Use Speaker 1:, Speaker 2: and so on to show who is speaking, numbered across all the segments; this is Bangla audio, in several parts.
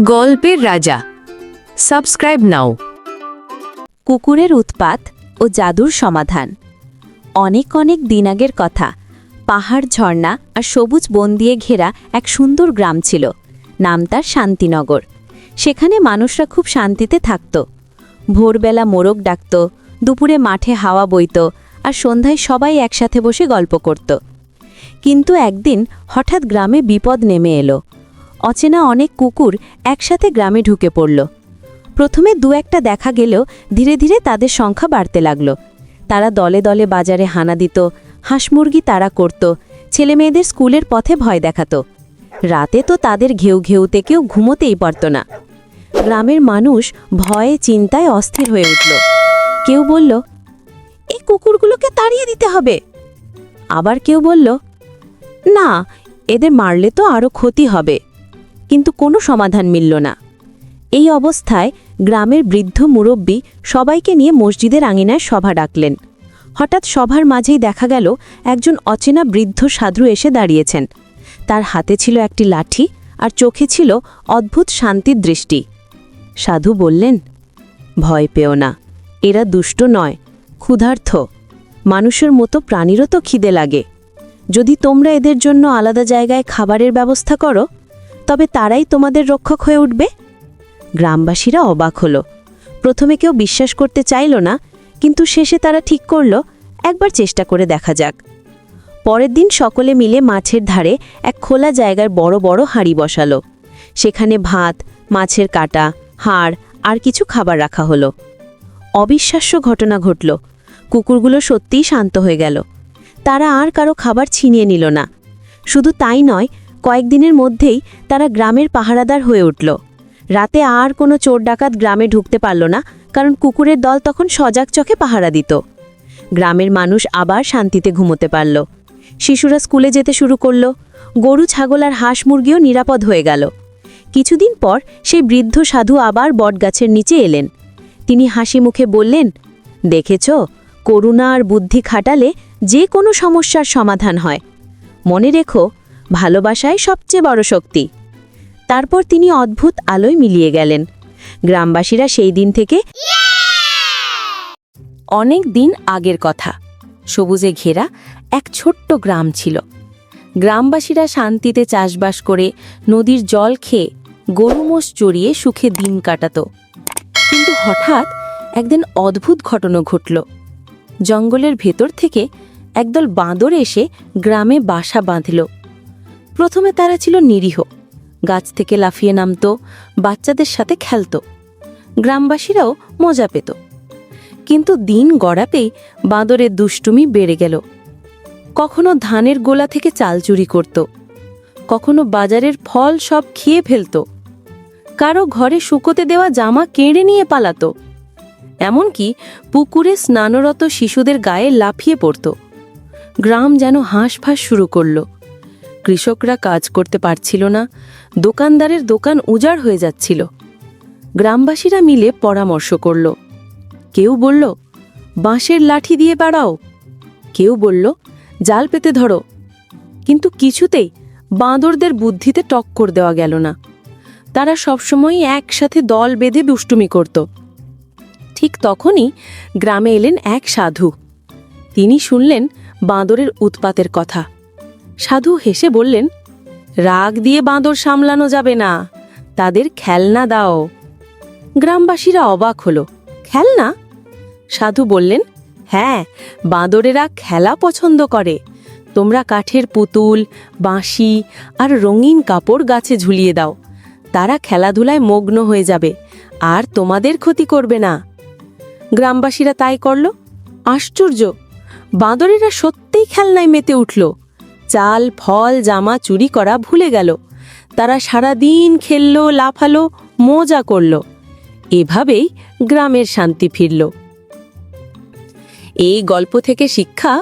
Speaker 1: গল্পের রাজা। সাবস্ক্রাইব নাও
Speaker 2: কুকুরের উৎপাত ও জাদুর সমাধান। অনেক অনেক দিন আগের কথা। পাহাড়, ঝর্ণা আর সবুজ বন দিয়ে ঘেরা এক সুন্দর গ্রাম ছিল। নাম তার শান্তিনগর। সেখানে মানুষরা খুব শান্তিতে থাকত। ভোরবেলা মোরগ ডাকত, দুপুরে মাঠে হাওয়া বইত আর সন্ধ্যায় সবাই একসাথে বসে গল্প করত। কিন্তু একদিন হঠাৎ গ্রামে বিপদ নেমে এলো। অচেনা অনেক কুকুর একসাথে গ্রামে ঢুকে পড়ল। প্রথমে দু একটা দেখা গেলেও ধীরে ধীরে তাদের সংখ্যা বাড়তে লাগল। তারা দলে দলে বাজারে হানা দিত হাঁসমুরগি তাড়া করত, ছেলেমেয়েদের স্কুলের পথে ভয় দেখাত। রাতে তো তাদের ঘেউ ঘেউতে কেউ ঘুমোতেই পারত না। গ্রামের মানুষ ভয়ে, চিন্তায় অস্থির হয়ে উঠল। কেউ বলল, এই কুকুরগুলোকে তাড়িয়ে দিতে হবে। আবার কেউ বলল, না, এদের মারলে তো আরও ক্ষতি হবে। কিন্তু কোনো সমাধান মিলল না। এই অবস্থায় গ্রামের বৃদ্ধ মুরব্বী সবাইকে নিয়ে মসজিদের আঙিনায় সভা ডাকলেন। হঠাৎ সভার মাঝেই দেখা গেল, একজন অচেনা বৃদ্ধ সাধু এসে দাঁড়িয়েছেন। তার হাতে ছিল একটি লাঠি আর চোখে ছিল অদ্ভুত শান্তির দৃষ্টি। সাধু বললেন, ভয় পেও না, এরা দুষ্ট নয়, ক্ষুধার্থ। মানুষের মতো প্রাণীরও তো খিদে লাগে। যদি তোমরা এদের জন্য আলাদা জায়গায় খাবারের ব্যবস্থা করো তবে তারাই তোমাদের রক্ষক হয়ে উঠবে? গ্রামবাসীরা অবাক হলো। প্রথমে কেউ বিশ্বাস করতে চাইল না, কিন্তু শেষে তারা ঠিক করল, একবার চেষ্টা করে দেখা যাক। পরের দিন সকলে মিলে মাছের ধারে এক খোলা জায়গার বড় বড় হাঁড়ি বসালো। সেখানে ভাত, মাছের কাটা, হাড় আর কিছু খাবার রাখা হলো। অবিশ্বাস্য ঘটনা ঘটল। কুকুরগুলো সত্যিই শান্ত হয়ে গেল। তারা আর কারও খাবার ছিনিয়ে নিল না। শুধু তাই নয় কয়েকদিনের মধ্যেই তারা গ্রামের পাহারাদার হয়ে উঠল। রাতে আর কোনো চোর ডাকাত গ্রামে ঢুকতে পারল না, কারণ কুকুরের দল তখন সজাগ চোখে পাহারা দিত। গ্রামের মানুষ আবার শান্তিতে ঘুমোতে পারল। শিশুরা স্কুলে যেতে শুরু করল। গরু, ছাগল আর হাঁস মুরগিও নিরাপদ হয়ে গেল। কিছুদিন পর সেই বৃদ্ধ সাধু আবার বটগাছের নিচে এলেন। তিনি হাসি মুখে বললেন, দেখেছ, করুণা আর বুদ্ধি খাটালে যে কোনো সমস্যার সমাধান হয়। মনে রেখো ভালোবাসাই সবচেয়ে বড় শক্তি। তারপর তিনি অদ্ভুত আলোয় মিলিয়ে গেলেন। গ্রামবাসীরা সেই দিন থেকে অনেক দিন আগের কথা। সবুজে ঘেরা এক ছোট্ট গ্রাম ছিল। গ্রামবাসীরা শান্তিতে চাষবাস করে নদীর জল খেয়ে গরু মোষ চড়িয়ে সুখে দিন কাটাত। কিন্তু হঠাৎ একদিন অদ্ভুত ঘটনা ঘটল। জঙ্গলের ভেতর থেকে একদল বাঁদর এসে গ্রামে বাসা বাঁধল। প্রথমে তারা ছিল নিরীহ। গাছ থেকে লাফিয়ে নামতো, বাচ্চাদের সাথে খেলত। গ্রামবাসীরাও মজা পেত। কিন্তু দিন গড়াতেই বাঁদরের দুষ্টুমি বেড়ে গেল। কখনো ধানের গোলা থেকে চাল চুরি করত। কখনো বাজারের ফল সব খেয়ে ফেলত। কারও ঘরে শুকোতে দেওয়া জামা কেড়ে নিয়ে পালাতো। এমনকি পুকুরে স্নানরত শিশুদের গায়ে লাফিয়ে পড়ত। গ্রাম যেন হাঁসফাঁস শুরু করল। কৃষকরা কাজ করতে পারছিল না, দোকানদারের দোকান উজাড় হয়ে যাচ্ছিল। গ্রামবাসীরা মিলে পরামর্শ করল। কেউ বলল, বাঁশের লাঠি দিয়ে বাড়াও। কেউ বলল, জাল পেতে ধরো। কিন্তু কিছুতেই বাঁদরদের বুদ্ধিতে টক্কর দেওয়া গেল না। তারা সবসময় একসাথে দল বেঁধে দুষ্টুমি করত। ঠিক তখনই গ্রামে এলেন এক সাধু। তিনি শুনলেন বাঁদরের উৎপাতের কথা। সাধু হেসে বললেন, রাগ দিয়ে বাঁদর সামলানো যাবে না, তাদের খেলনা দাও। গ্রামবাসীরা অবাক হলো, খেলনা? সাধু বললেন হ্যাঁ বাঁদরেরা খেলা পছন্দ করে। তোমরা কাঠের পুতুল, বাঁশি আর রঙিন কাপড় গাছে ঝুলিয়ে দাও। তারা খেলাধুলায় মগ্ন হয়ে যাবে, আর তোমাদের ক্ষতি করবে না। গ্রামবাসীরা তাই করল। আশ্চর্য, বাঁদরেরা সত্যিই খেলনায় মেতে উঠল। চাল, ফল, জামা চুরি করা ভুলে গেল। তারা সারা দিন খেলল, লাফালো, মজা করল। এভাবেই গ্রামের শান্তি ফিরল। এই গল্প থেকে শিক্ষা,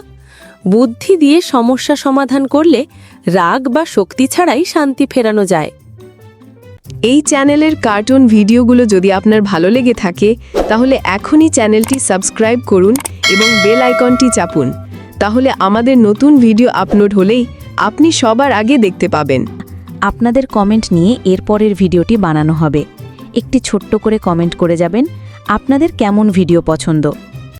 Speaker 2: বুদ্ধি দিয়ে সমস্যা সমাধান করলে রাগ বা শক্তি ছাড়াই শান্তি ফেরানো যায়।
Speaker 1: এই চ্যানেলের কার্টুন ভিডিওগুলো যদি আপনার ভালো লেগে থাকে, তাহলে এখনই চ্যানেলটি সাবস্ক্রাইব করুন এবং বেল আইকনটি চাপুন। তাহলে আমাদের নতুন ভিডিও আপলোড হলেই আপনি সবার আগে দেখতে পাবেন।
Speaker 2: আপনাদের কমেন্ট নিয়ে এরপরের ভিডিওটি বানানো হবে। একটি ছোট্ট করে কমেন্ট করে যাবেন, আপনাদের কেমন ভিডিও পছন্দ?